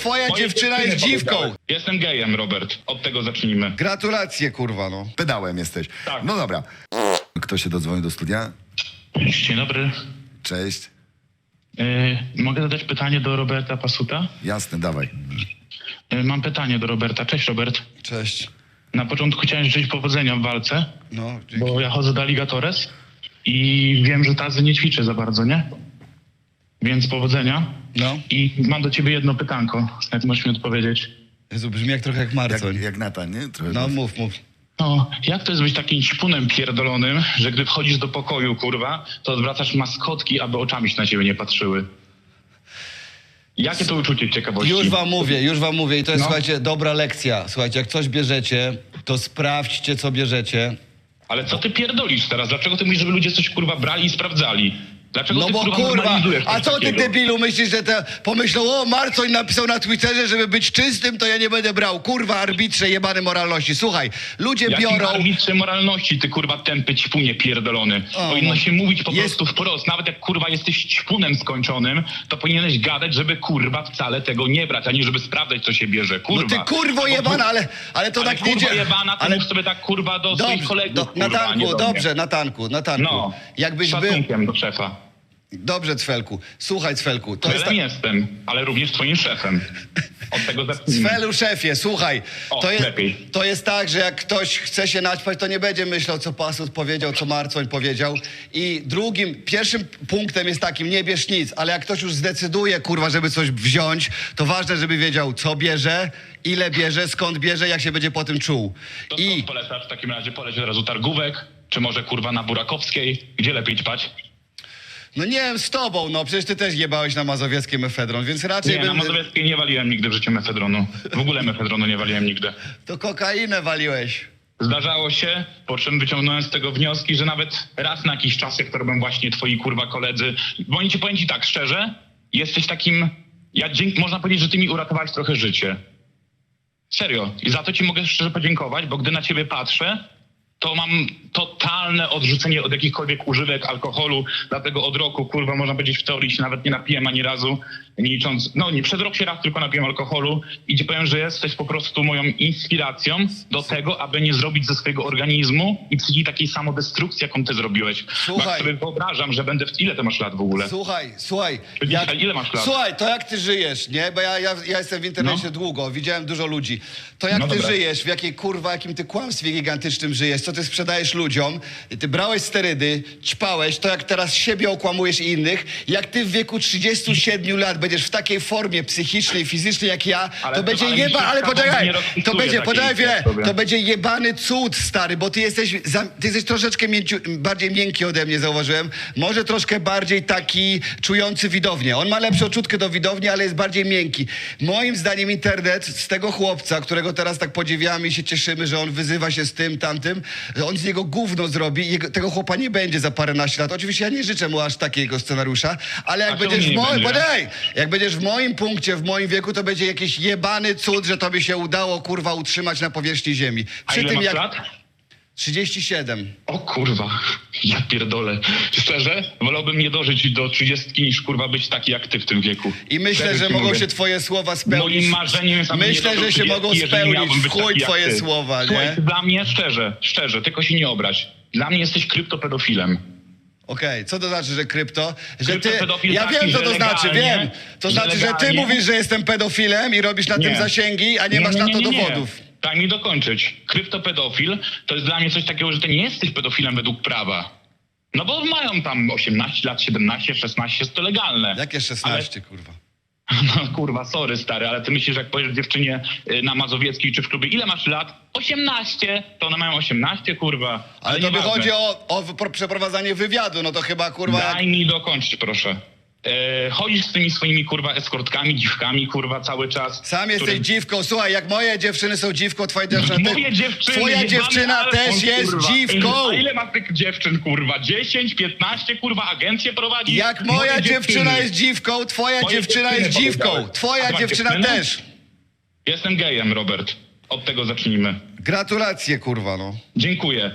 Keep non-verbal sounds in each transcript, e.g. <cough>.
twoja Moje dziewczyna dziewczyny jest dziwką. Jestem gejem, Robert. Od tego zacznijmy. Gratulacje, kurwa, no. Pedałem jesteś. Tak. No dobra. Kto się dodzwonił do studia? Dzień dobry. Cześć. Yy, mogę zadać pytanie do Roberta Pasuta? Jasne, dawaj. Yy, mam pytanie do Roberta. Cześć, Robert. Cześć. Na początku chciałem życzyć powodzenia w walce, No, dzięki. bo ja chodzę do Alligatores i wiem, że tazy nie ćwiczę za bardzo, nie? Więc powodzenia. No. I mam do ciebie jedno pytanko, jak możesz mi odpowiedzieć. Jezu, brzmi jak trochę jak Jak, Marcoń. jak Natan, nie? Trochę No, tak. mów, mów. No, jak to jest być takim ćpunem pierdolonym, że gdy wchodzisz do pokoju, kurwa, to odwracasz maskotki, aby oczami się na ciebie nie patrzyły? Jakie to uczucie ciekawości? Już wam mówię, już wam mówię i to jest, No. słuchajcie, dobra lekcja. Słuchajcie, jak coś bierzecie, to sprawdźcie, co bierzecie. Ale co ty pierdolisz teraz? Dlaczego ty mówisz, żeby ludzie coś kurwa brali i sprawdzali? Dlaczego No ty bo kurwa, a co ty takiego? debilu myślisz, że te pomyślą, o Marcoń napisał na Twitterze, żeby być czystym, to ja nie będę brał. Kurwa, arbitrze jebane moralności. Słuchaj, ludzie Jakim biorą... arbitrze moralności, ty kurwa tępy ćpunie pierdolony. O, Powinno no. się mówić po Jest- prostu wprost. Nawet jak kurwa jesteś ćpunem skończonym, to powinieneś gadać, żeby kurwa wcale tego nie brać, a nie żeby sprawdzać, co się bierze. No Kurwa. ty kurwo jebana, ale, ale to ale tak nie kurwa dzieje. jebana, ty Ale mów sobie tak kurwa do swoich dobrze, kolegów, do, kurwa, na a nie tanku, do dobrze, na tanku, na tanku. No, Jakbyś był... do szefa. Dobrze, Cwelku. Słuchaj, Cwelku, to jest jestem, ale również twoim szefem. Od tego zacznijmy. <laughs> Cwelu szefie, słuchaj, O, to jest, lepiej. to jest tak, że jak ktoś chce się naćpać, to nie będzie myślał, co Pasut powiedział, co Marcoń powiedział. I drugim, pierwszym punktem jest takim, nie bierz nic, ale jak ktoś już zdecyduje, kurwa, żeby coś wziąć, to ważne, żeby wiedział, co bierze, ile bierze, skąd bierze, jak się będzie po tym czuł. To I skąd polecasz w takim razie? Poleć od razu Targówek? Czy może kurwa na Burakowskiej? Gdzie lepiej ćpać? No nie wiem, z tobą, no przecież ty też jebałeś na mazowieckie mefedron, więc raczej Nie, na bym... Mazowieckiej nie waliłem nigdy w życiu mefedronu. W ogóle mefedronu nie waliłem nigdy. To kokainę waliłeś. Zdarzało się, po czym wyciągnąłem z tego wnioski, że nawet raz na jakiś czas, jak to robią właśnie twoi kurwa koledzy, bo oni ci powiem ci tak szczerze, jesteś takim, ja dzięki, można powiedzieć, że ty mi uratowałeś trochę życie. Serio. I za to ci mogę szczerze podziękować, bo gdy na ciebie patrzę, to mam totalne odrzucenie od jakichkolwiek używek alkoholu, dlatego od roku, kurwa, można powiedzieć w teorii się nawet nie napiłem ani razu, nie licząc, no nie, przed rok się raz tylko napiłem alkoholu i ci powiem, że jesteś po prostu moją inspiracją do tego, aby nie zrobić ze swojego organizmu i psychiki takiej samodestrukcji, jaką ty zrobiłeś. Bo Słuchaj. jak sobie wyobrażam, że będę w... Ile ty masz lat w ogóle? Słuchaj, słuchaj. Dzisiaj ile masz lat? Słuchaj, to jak ty żyjesz, nie? Bo ja, ja, ja jestem w internecie No. długo, widziałem dużo ludzi. To jak No ty dobra. żyjesz, w jakiej kurwa, jakim ty kłamstwie gigantycznym żyjesz, co ty sprzedajesz ludziom, ty brałeś sterydy, ćpałeś, to jak teraz siebie okłamujesz i innych, jak ty w wieku 37 lat będziesz w takiej formie psychicznej, fizycznej jak ja, Ale to będzie jeba, ale poczekaj, to będzie, poczekaj chwilę, to będzie jebany cud, stary, bo ty jesteś, za, ty jesteś troszeczkę mięciu, bardziej miękki ode mnie, zauważyłem. Może troszkę bardziej taki czujący widownię. On ma lepszą czutkę do widowni, ale jest bardziej miękki. Moim zdaniem internet z tego chłopca, którego teraz tak podziwiamy i się cieszymy, że on wyzywa się z tym, tamtym, że on z niego gówno zrobi i jego, tego chłopa nie będzie za paręnaście lat. Oczywiście ja nie życzę mu aż takiego scenariusza, ale jak A będziesz w moim... będzie? Poczekaj, jak będziesz w moim punkcie, w moim wieku, to będzie jakiś jebany cud, że tobie się udało, kurwa, utrzymać na powierzchni ziemi. A ile masz jak... lat? 37. O kurwa, ja pierdolę. Szczerze, wolałbym nie dożyć do 30 niż kurwa być taki jak ty w tym wieku. I myślę, Serio że mogą mówię. się twoje słowa spełnić. Moim marzeniem jest, aby nie Myślę, że się 30, mogą jeżeli spełnić miałbym w być chuj taki jak twoje ty. słowa, Słuchaj, nie? dla mnie szczerze, szczerze, tylko się nie obrać. Dla mnie jesteś kryptopedofilem. Okej, co to znaczy, że krypto? Że ty... Kryptopedofil Ja taki, wiem, co że to znaczy, legalnie- wiem. To że znaczy, że ty legalnie- mówisz, że jestem pedofilem i robisz na tym Nie. zasięgi, a nie, masz na to dowodów. Daj mi dokończyć. Kryptopedofil to jest dla mnie coś takiego, że ty nie jesteś pedofilem według prawa. No bo mają tam 18 lat, 17, 16, jest to legalne. Jakie 16, kurwa? <laughs> No kurwa, sorry stary, ale ty myślisz, że jak powiesz dziewczynie y, na Mazowieckiej czy w klubie, ile masz lat? 18, to one mają 18, kurwa. Ale to nieważne. wychodzi o, o przeprowadzanie wywiadu, no to chyba, kurwa... Daj mi dokończyć, proszę. E, chodzisz z tymi swoimi, kurwa, eskortkami, dziwkami, kurwa, cały czas. Sam jesteś którym- dziwką. Słuchaj, jak moje dziewczyny są dziwką, twoja dziewczyna... Moje dziewczyny, Twoja dziewczyna też jest kurwa. dziwką. A ile masz tych dziewczyn, kurwa? 10, 15, kurwa, agencję prowadzi? Jak moja Moje dziewczyna dziewczyny. jest dziwką, twoja Moje dziewczyna dziewczyny jest dziwką. powiedziałem. A Twoja dziewczyna dziewczynę? też. Jestem gejem, Robert. Od tego zacznijmy. Gratulacje, kurwa, no. Dziękuję.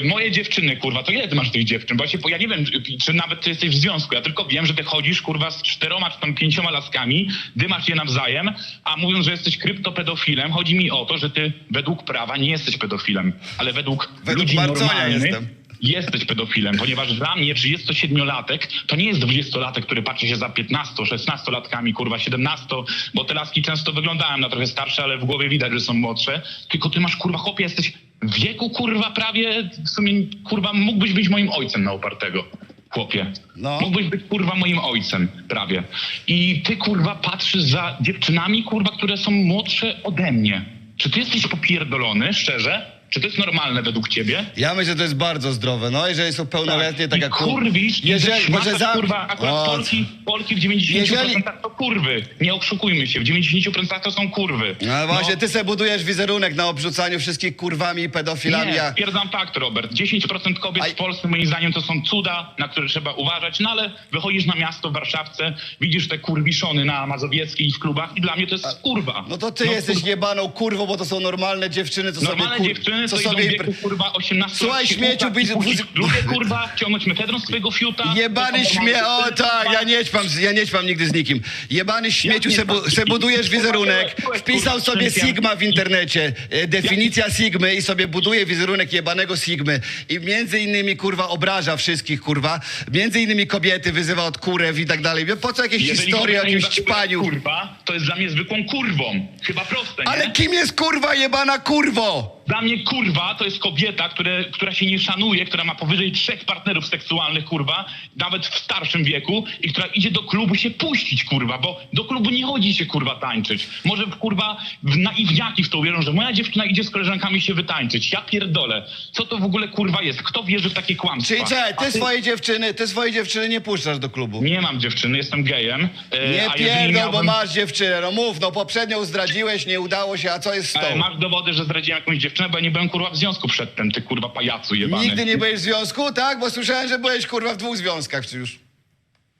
E, moje dziewczyny, kurwa, to ile ty masz tych dziewczyn? Bo ja, się, bo ja nie wiem, czy- czy nawet ty jesteś w związku. Ja tylko wiem, że ty chodzisz, kurwa, z czteroma czy tam pięcioma laskami, dymasz je nawzajem, a mówiąc, że jesteś kryptopedofilem, chodzi mi o to, że ty według prawa nie jesteś pedofilem, ale według, Według ludzi Marconia normalnych jestem. Jesteś pedofilem, ponieważ dla mnie 37-latek to nie jest 20-latek, który patrzy się za 15, 16-latkami, kurwa 17, bo te laski często wyglądają na trochę starsze, ale w głowie widać, że są młodsze. Tylko ty masz, kurwa, chłopie, jesteś w wieku, kurwa, prawie, w sumie, kurwa, mógłbyś być moim ojcem na opartego. Chłopie. No. Mógłbyś być, kurwa, moim ojcem, prawie. I ty, kurwa, patrzysz za dziewczynami, kurwa, które są młodsze ode mnie. Czy ty jesteś popierdolony, szczerze? Czy to jest normalne według ciebie? Ja myślę, że to jest bardzo zdrowe. No, jeżeli są pełnoletnie, tak, I jak... kurwisz, Jeżeli- może za- kurwa, akurat O, Polki, Polki w 90% Jeżeli- to kurwy. Nie oszukujmy się, w 90% to są kurwy. No właśnie, ty sobie budujesz wizerunek na obrzucaniu wszystkich kurwami i pedofilami. Nie, a- stwierdzam fakt, Robert. 10% kobiet A- w Polsce, moim zdaniem, to są cuda, na które trzeba uważać, no ale wychodzisz na miasto w Warszawce, widzisz te kurwiszony na Mazowieckiej i w klubach i dla mnie to jest kurwa. No to ty jesteś kurwa. jebaną kurwą, bo to są normalne dziewczyny, co Normalne sobie... kur- dziewczyny co to sobie wieku, kurwa, 18 Słuchaj, śmieciu, byś- Lubię, kurwa, ciągnąć mefedron z twojego fiuta. Jebany śmie... O tak, ja nie ćpam, ja nie ćpam nigdy z nikim. Jebany śmieciu, se, bu, se budujesz wizerunek, wpisał sobie. Sigma w internecie, e, definicja Sigmy i sobie buduje wizerunek jebanego Sigmy i między innymi, kurwa, obraża wszystkich, kurwa. Między innymi kobiety wyzywa od kurew i tak dalej. Po co jakieś Jeżeli historie o jakimś ćpaniu? Kurwa, to jest dla mnie zwykłą kurwą. Chyba proste, nie? Ale kim jest kurwa jebana kurwo? Dla mnie kurwa to jest kobieta, które, która się nie szanuje, która ma powyżej trzech partnerów seksualnych, kurwa, nawet w starszym wieku i która idzie do klubu się puścić, kurwa, bo do klubu nie chodzi się, kurwa, tańczyć. Może, kurwa, w naiwniaki w to wierzą, że moja dziewczyna idzie z koleżankami się wytańczyć. Ja pierdolę. Co to w ogóle, kurwa, jest? Kto wierzy w takie kłamstwa? Czyli czekaj, A ty swoje dziewczyny, ty swoje dziewczyny nie puszczasz do klubu. Nie mam dziewczyny, jestem gejem. e, Nie pierdol, bo miałbym- masz dziewczynę. No mów, no poprzednią zdradziłeś, nie udało się, a co jest z Ale tą? masz dowody, że zdradziłem jakąś dziewczynę, bo ja nie byłem kurwa w związku przedtem, ty kurwa pajacu jebany. Nigdy nie byłeś w związku, tak? Bo słyszałem, że byłeś kurwa w dwóch związkach już.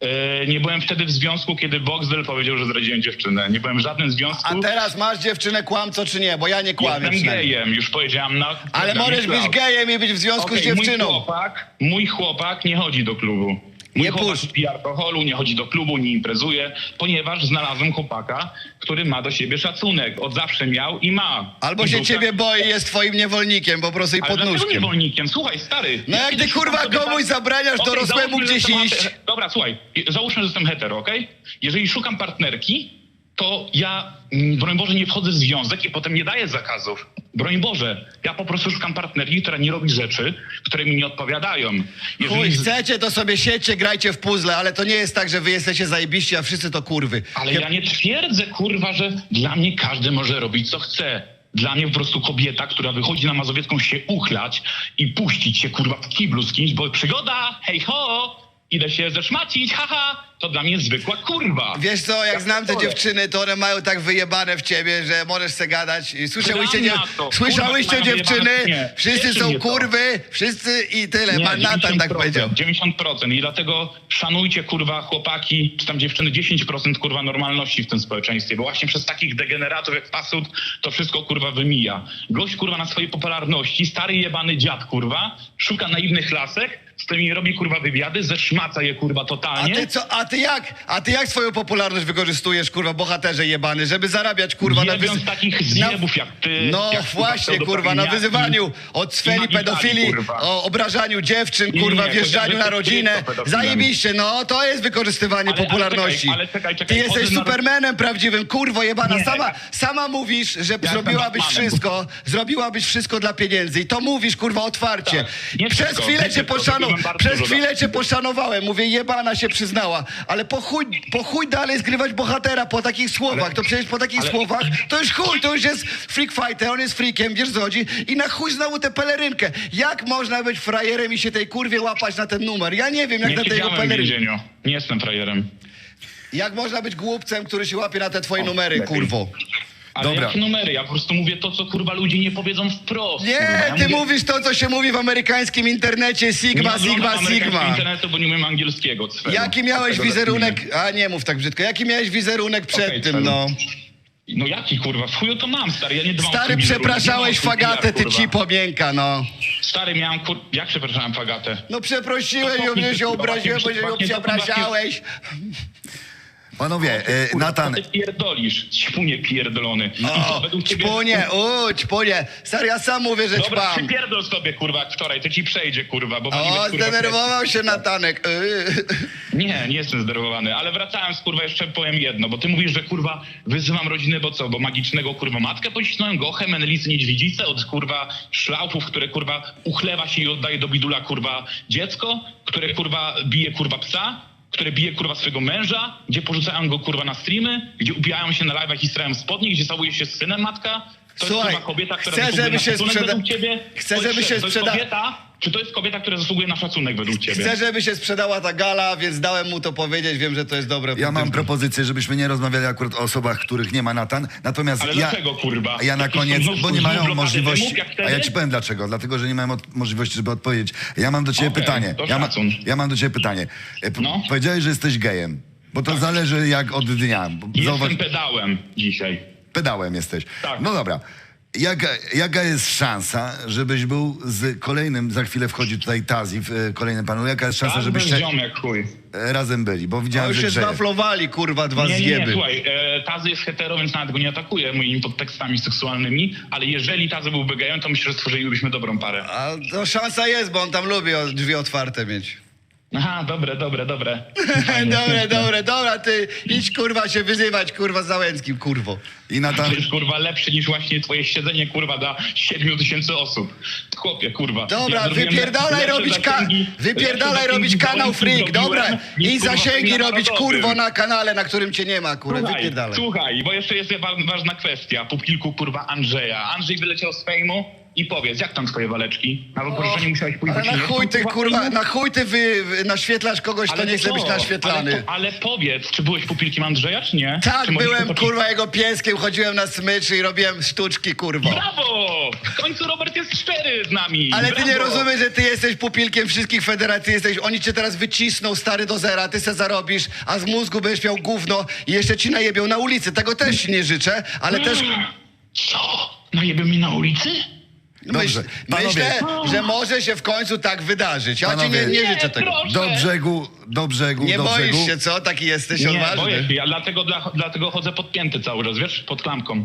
E, nie byłem wtedy w związku, kiedy Boxdel powiedział, że zdradziłem dziewczynę. Nie byłem w żadnym związku. A teraz masz dziewczynę kłamco czy nie? Bo ja nie kłamię Jestem przynajmniej. gejem, już powiedziałam na... Ale możesz być gejem i być w związku Okej, z dziewczyną. Mój chłopak, mój chłopak nie chodzi do klubu. Mój Nie chłopak puść. nie pije alkoholu, nie chodzi do klubu, nie imprezuje, ponieważ znalazłem chłopaka, który ma do siebie szacunek. Od zawsze miał i ma. Albo I się był ciebie tak- boi, jest twoim niewolnikiem, po prostu i Ale dlaczego podnóżkiem. niewolnikiem? Słuchaj, stary. No jak ty, kurwa, sobie komuś par- zabraniasz Okej, dorosłemu załóżmy, że gdzieś jestem iść. Dobra, słuchaj, załóżmy, że jestem hetero, okej? Jeżeli szukam partnerki, to ja, mm, broń Boże, nie wchodzę w związek i potem nie daję zakazów. Broń Boże, ja po prostu szukam partnerki, która nie robi rzeczy, które mi nie odpowiadają. Chuj, chcecie, to sobie siedźcie, grajcie w puzzle, ale to nie jest tak, że wy jesteście zajebiści, a wszyscy to kurwy. Ale ja nie twierdzę, kurwa, że dla mnie każdy może robić, co chce. Dla mnie po prostu kobieta, która wychodzi na Mazowiecką się uchlać i puścić się, kurwa, w kiblu z kimś, bo przygoda, hej ho, idę się zeszmacić, haha, to dla mnie jest zwykła kurwa. Wiesz co, jak Ja znam te dziewczyny, to one mają tak wyjebane w ciebie, że możesz se gadać. I Słyszałyście, na to. słyszałyście Kurwa, mają dziewczyny? wyjebane, nie. Wszyscy Cieszy są to. kurwy, wszyscy i tyle. Ma Natan tak 90%, powiedział. 90% i dlatego szanujcie kurwa chłopaki, czy tam dziewczyny 10% kurwa normalności w tym społeczeństwie, bo właśnie przez takich degeneratów jak Pasut to wszystko kurwa wymija. Gość kurwa na swojej popularności, stary jebany dziad kurwa, szuka naiwnych lasek, z którymi robi kurwa wywiady, zeszmaca je kurwa A totalnie. ty co, a ty jak? A ty jak swoją popularność wykorzystujesz, kurwa, bohaterze jebany, żeby zarabiać, kurwa, na Jebiąc takich zjebów jak ty, No jak, kurwa, właśnie, kurwa, na wyzywaniu od sferi i magikali, pedofilii, kurwa. o obrażaniu dziewczyn, Nie, kurwa, nie, wjeżdżaniu na rodzinę. pedofilem. Zajebiście, no, to jest wykorzystywanie Ale- ale popularności. czekaj, ale czekaj, Ty czekaj, jesteś chodzę na- supermenem prawdziwym, kurwo jebana. Nie, Sama, ja- sama mówisz, że jestem zrobiłabyś Batmanem. wszystko, zrobiłabyś wszystko dla pieniędzy i to mówisz, kurwa, otwarcie. Tak, nie Przez wszystko, chwilę nie cię wszystko, przez chwilę cię poszanowałem, mówię, jebana się przyznała, ale po chuj, po chuj dalej zgrywać bohatera po takich słowach, to przecież po takich ale- słowach to już chuj, to już jest freak fighter, on jest freakiem, wiesz co chodzi? I na chuj znowu tę pelerynkę. Jak można być frajerem i się tej kurwie łapać na ten numer? Ja nie wiem, jak Nie na w pelerynkę. nie jestem frajerem. Jak można być głupcem, który się łapie na te twoje numery, lepiej. kurwo? Ale Dobra. jakie numery? Ja po prostu mówię to, co kurwa ludzie nie powiedzą wprost. Nie, kurwa. ja ty mówię, mówisz to, co się mówi w amerykańskim internecie, nie Sigma, oglądam Sigma, amerykańskiego Sigma. internetu, bo nie umiem angielskiego. Cwelu. Jaki miałeś Dlatego wizerunek, a nie mów tak brzydko, jaki miałeś wizerunek przed Okej, tym, no? No jaki kurwa, w chuju to mam, stary, ja nie dbam o Stary, wizerunek, przepraszałeś nie mam o twój Fagatę, PR, ty kurwa. ci pomięka, no. Stary, miałem kur... Jak przepraszałem Fagatę? No przeprosiłeś To ją, ty, się kurwa, obraziłem, bo się ją przepraszałeś. Panowie, e, Kurwa, Natan, ty pierdolisz, ćpunie pierdolony. I O, to według ciebie... ćpunie, ja sam mówię, że Dobra, ćpam. przypierdol sobie, kurwa, jak wczoraj, to ci przejdzie, kurwa, bo walimy, O, kurwa, zdenerwował się Natanek. Yy. <laughs> Nie, nie jestem zdenerwowany, ale wracając, kurwa, jeszcze powiem jedno, bo ty mówisz, że, kurwa, wyzywam rodzinę, bo co, bo magicznego, kurwa, matkę pocisnąłem, gochę, menelicy, niedźwiedzicę od, kurwa, szlaufów, które, kurwa, uchlewa się i oddaje do bidula, kurwa, dziecko, które, kurwa, bije, kurwa, psa, które bije, kurwa, swojego męża, gdzie porzucają go, kurwa, na streamy, gdzie ubijają się na live'ach i strają spodnie, gdzie całuje się z synem matka. To Słuchaj, jest, kurwa, kobieta, która chcę, żeby się sprzeda- według ciebie? chcę, żeby się to jest sprzeda- kobieta, czy to jest kobieta, która zasługuje na szacunek według ciebie? Chcę, żeby się sprzedała ta gala, więc dałem mu to powiedzieć. Wiem, że to jest dobre. ja mam propozycję, żebyśmy nie rozmawiali akurat o osobach, których nie ma Natan. Natomiast Ale ja, dlaczego, kurwa? ja na koniec, znów- bo nie znów mają blokady możliwości. wymów, jak wtedy? A ja ci powiem dlaczego. Dlatego, że nie mają od, możliwości, żeby odpowiedzieć. Ja mam do ciebie Okej, pytanie. to Ja, ma, szacun. ja mam do ciebie pytanie. E, p- No. Powiedziałeś, że jesteś gejem. Bo to zależy jak od dnia. Bo Jestem pedałem dzisiaj. pedałem jesteś. Tak. No dobra. Jaka, jaka jest szansa, żebyś był z kolejnym, za chwilę wchodzi tutaj Tazi w e, kolejnym panelu, jaka jest szansa, bez żebyście ziomek, chuj. e, razem byli? Bo widziałem, już że się grzeje. zwaflowali, kurwa, dwa Nie, nie, nie, zjeby. słuchaj, e, Tazy jest hetero, więc nawet go nie atakuje moimi podtekstami seksualnymi, ale jeżeli Tazy byłby gejem, to myślę, że stworzylibyśmy dobrą parę. A to szansa jest, bo on tam lubi o- drzwi otwarte mieć. Aha, dobre, dobre, dobre. <laughs> dobre, dobre, dobra, ty idź kurwa się wyzywać, kurwa z Załęckim, kurwo. I Natan, To jest kurwa lepsze niż właśnie twoje siedzenie kurwa dla 7 tysięcy osób. Chłopie, kurwa. Dobra, Ja wypierdalaj robić, ka- wypierdalaj robić kanał Freak, dobra? I zasięgi robić kurwo na kanale, na którym cię nie ma, kurwa, Słuchaj, wypierdalaj. słuchaj, bo jeszcze jest wa- ważna kwestia. Po kilku kurwa Andrzeja. Andrzej wyleciał z fejmu i powiedz, jak tam twoje waleczki? Na wypożyczenie musiałeś pójść Ale na chuj ty, Kurwa, na chuj ty wy, wy naświetlasz kogoś, kto nie chce co? być naświetlany. Ale, po, ale powiedz, czy byłeś pupilkiem Andrzeja, czy nie? Tak, czy byłem, potoczyć- kurwa, jego pieskiem, chodziłem na smyczy i robiłem sztuczki, kurwa. Brawo! W końcu Robert jest szczery z nami. Ale ty Brawo! nie rozumiesz, że ty jesteś pupilkiem wszystkich federacji, jesteś, oni cię teraz wycisną, stary, do zera, ty se zarobisz, a z mózgu będziesz miał gówno i jeszcze ci najebią na ulicy. Tego też nie życzę, ale też Co? Najebie mi na ulicy? Dobrze, myśl, panowie. myślę, że może się w końcu tak wydarzyć. Ja ci nie, Panowie. nie życzę tego. proszę. do brzegu, do brzegu, Nie do boisz brzegu. się, co? Taki jesteś Nie, odważny. boję się. Ja dlatego, dla, dlatego chodzę podpięty cały czas, wiesz? Pod klamką.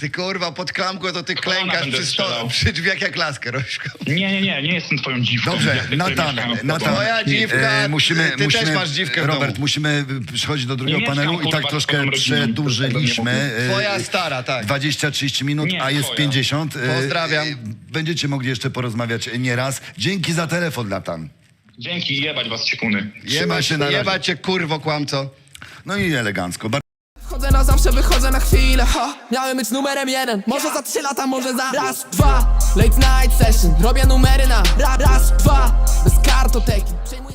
Ty kurwa, pod klamką to ty Kolana klękasz będę przy, sto, strzelał. przy drzwiach jak laskę, Rośko. Nie, nie, nie, nie jestem twoją dziwką. Dobrze, jak te, które Natan, mieszkają z tobą. Natan, Moja dziwka, e, musimy, ty też musimy, masz dziwkę w Robert, domu. musimy przechodzić do drugiego Nie mieszkam, panelu i kurwa, tak z troszkę twoją rodziną, przedłużyliśmy. to e, Twoja stara, tak. 20-30 minut, Nie, a jest twoja. 50. E, Pozdrawiam. e, Będziecie mogli jeszcze porozmawiać nieraz. Dzięki za telefon, Natan. Dzięki, jebać was ciekuny. Trzymaj się na razie. Jebać cię, kurwo, kłamco. No i elegancko. Bar- Wchodzę na zawsze, wychodzę na chwilę ha. Miałem być numerem jeden Może za trzy lata, może za raz, dwa Late night session Robię numery na ra, raz, dwa Bez kartoteki Przejmuję